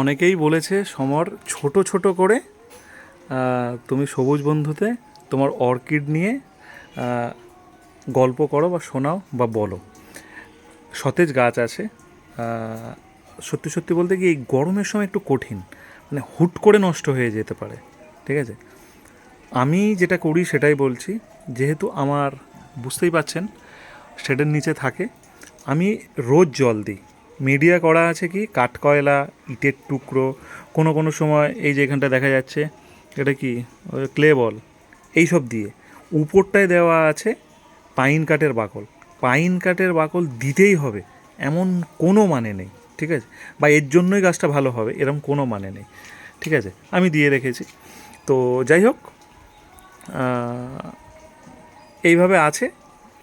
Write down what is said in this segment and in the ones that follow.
অনেকেই বলেছে, সমর ছোট ছোট করে তুমি সবুজ বন্ধুতে তোমার অর্কিড নিয়ে গল্প করো বা শোনাও বা বলো। সতেজ গাছ আছে। সত্যি সত্যি বলতে কি এই গরমের সময় একটু কঠিন। মানে হুট করে নষ্ট হয়ে যেতে পারে। ঠিক আছে? আমি যেটা করি সেটাই বলছি, যেহেতু আমার, বুঝতেই পাচ্ছেন শেডের নিচে থাকে, আমি রোজ জল দিই। মিডিয়া করা আছে কি? কাঠকয়লা, ইটের টুকরো, কোনো কোনো সময় এই যে এখানটা দেখা যাচ্ছে, এটা কি? ক্লে বল, এইসব দিয়ে। উপরটায় দেওয়া আছে পাইন কাঠের বাকল। পাইন কাঠের বাকল দিতেই হবে, এমন কোনো মানে নেই, ঠিক আছে? বা এর জন্যই গাছটা ভালো হবে এরকম কোনো মানে নেই, ঠিক আছে? আমি দিয়ে রেখেছি। তো যাই হোক এইভাবে আছে।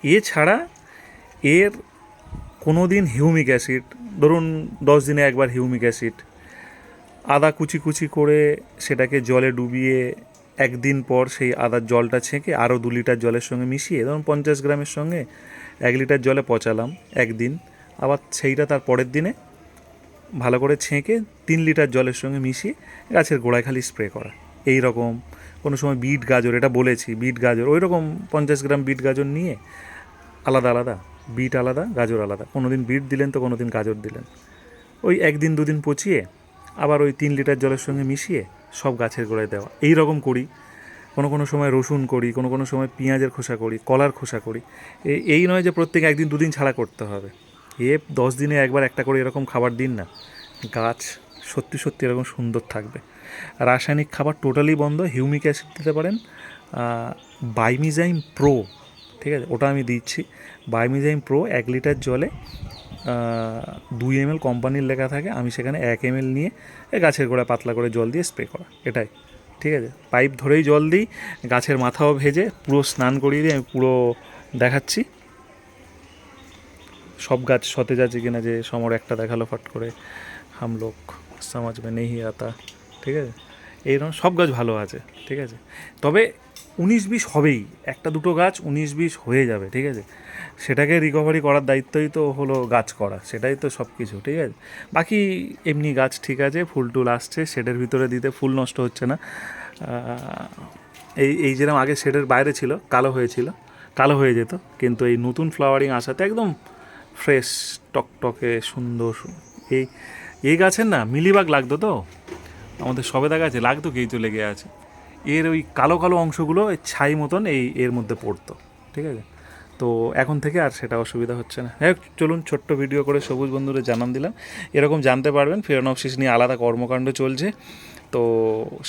এছাড়া এর কোনো দিন হিউমিক অ্যাসিড ধরুন দশ দিনে একবার হিউমিক অ্যাসিড, আদা কুচি কুচি করে সেটাকে জলে ডুবিয়ে একদিন পর সেই আদার জলটা ছেঁকে আরও দু লিটার জলের সঙ্গে মিশিয়ে, ধরুন পঞ্চাশ গ্রামের সঙ্গে এক লিটার জলে পচালাম একদিন, আবার সেইটা তার পরের দিনে ভালো করে ছেঁকে তিন লিটার জলের সঙ্গে মিশিয়ে গাছের গোড়ায় খালি স্প্রে করা। এই রকম কোনো সময় বিট গাজর, এটা বলেছি বিট গাজর, ওই রকম পঞ্চাশ গ্রাম বিট গাজর নিয়ে আলাদা আলাদা বিট আলাদা, গাজর আলাদা। কোনো দিন বিট দিলেন তো কোনো দিন গাজর দিলেন। ওই একদিন দুদিন পচিয়ে, আবার ওই তিন লিটার জলের সঙ্গে মিশিয়ে সব গাছের গোড়ায় দেওয়া। এই রকম করি। কোনো কোনো সময় রসুন করি, কোনো কোনো সময় পেঁয়াজের খোসা করি, কলার খোসা করি। এই- নয় যে প্রত্যেক একদিন দুদিন ছাড়া করতে হবে। এ দশ দিনে একবার একটা করে এরকম খাবার দিন না। গাছ সত্যি সত্যি এরকম সুন্দর থাকবে। রাসায়নিক খাবার টোটালি বন্ধ। হিউমিক অ্যাসিড দিতে পারেন। বাইমিজাইম প্রো ঠিক আছে? ওটা আমি দিচ্ছি। বাইমিজাইম প্রো এক লিটার জলে দুই এম এল কোম্পানির লেখা থাকে। আমি সেখানে এক এম নিয়ে গাছের গোড়ায় পাতলা করে জল দিয়ে স্প্রে করা। এটাই। ঠিক আছে? পাইপ ধরেই জল দিই, গাছের মাথাও ভেজে পুরো স্নান করিয়ে দিই আমি পুরো দেখাচ্ছি। সব গাছ সতেজ আছে কিনা যে সমর একটা দেখাল ফট করে। হাম লোক সমাজ নেই আতা। ঠিক আছে? এইরকম সব গাছ ভালো আছে, ঠিক আছে? তবে উনিশ বিশ হবেই, একটা দুটো গাছ উনিশ বিশ হয়ে যাবে, ঠিক আছে? সেটাকে রিকভারি করার দায়িত্বই তো হলো গাছ করা, সেটাই তো সব কিছু, ঠিক আছে? বাকি এমনি গাছ ঠিক আছে, ফুল টুল আসছে, শেডের ভিতরে দিতে ফুল নষ্ট হচ্ছে না। এই এই যেরকম আগে শেডের বাইরে ছিল, কালো হয়েছিল, কালো হয়ে যেত, কিন্তু এই নতুন ফ্লাওয়ারিং আসাতে একদম ফ্রেশ টকটকে, সুন্দর, এই এই গাছের না মিলিবাগ লাগতো তো? আমাদের সবে দেখা গাছে লাগতো তো লেগে আছে। এর ওই কালো কালো অংশগুলো ছাই মতন এই এর মধ্যে পড়তো, ঠিক আছে? তো এখন থেকে আর সেটা অসুবিধা হচ্ছে না। হ্যাঁ চলুন ছোট্ট ভিডিও করে সবুজ বন্ধুরা জানান দিলাম। এরকম জানতে পারবেন ফেরনক্সিস নিয়ে আলাদা কর্মকাণ্ড চলছে। তো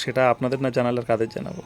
সেটা আপনাদের না জানালে কাদের জানাব?